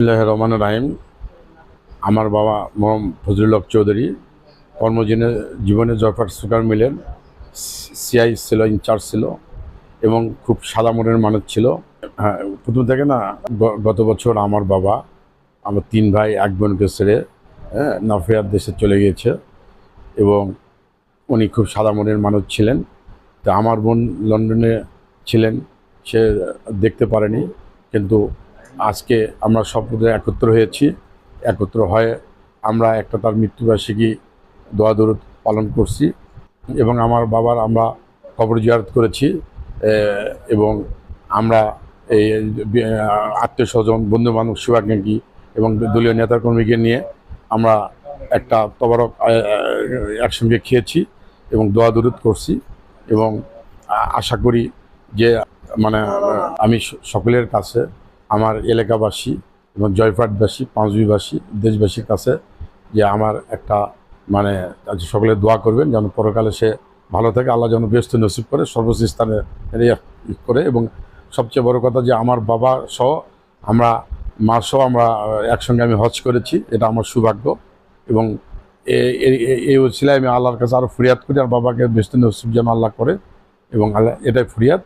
বিসমিল্লাহ রহমান রাহিম। আমার বাবা মোহাম্মদ ফজলুল হক চৌধুরী। কর্মজীবনে জীবনে জয়পাট সুগার মিলের সিআই ছিল, ইনচার্জ ছিল এবং খুব সাদা মনের মানুষ ছিল। হ্যাঁ প্রথম থেকে না গত বছর আমার বাবা, আমার তিন ভাই, এক বোনকে ছেড়ে হ্যাঁ দেশে চলে গিয়েছে এবং উনি খুব সাদা মনের মানুষ ছিলেন। তো আমার বোন লন্ডনে ছিলেন, সে দেখতে পারেনি, কিন্তু আজকে আমরা সম্প্রদায় একত্র হয়েছি। একত্র হয়ে আমরা একটা তার মৃত্যুবার্ষিকী দোয়া দরুদ পালন করছি এবং আমার বাবার আমরা কবর জিয়ারত করেছি এবং আমরা এই আত্মীয় স্বজন বন্ধু বান্ধব শুভাকাঙ্ক্ষী এবং দলীয় নেতাকর্মীকে নিয়ে আমরা একটা তবারক একসঙ্গে খেয়েছি এবং দোয়া দরুদ করছি এবং আশা করি যে মানে আমি সকলের কাছে আমার এলাকাবাসী এবং জয়পাটবাসী পাঁচবিবাসী, দেশবাসীর কাছে যে আমার একটা মানে সকলে দোয়া করবেন, যেন পরকালে সে ভালো থাকে, আল্লাহ যেন ব্যস্ত নসিব করে সর্বোচ্চ স্থানে করে এবং সবচেয়ে বড় কথা যে আমার বাবা সহ আমরা, মা সহ আমরা একসঙ্গে আমি হজ করেছি, এটা আমার সৌভাগ্য এবং এই ওসিলায় আমি আল্লাহর কাছে আরও ফরিয়াদ করি, আর বাবাকে ব্যস্ত নসিব যেন আল্লাহ করে এবং আল্লাহ এটাই ফরিয়াদ।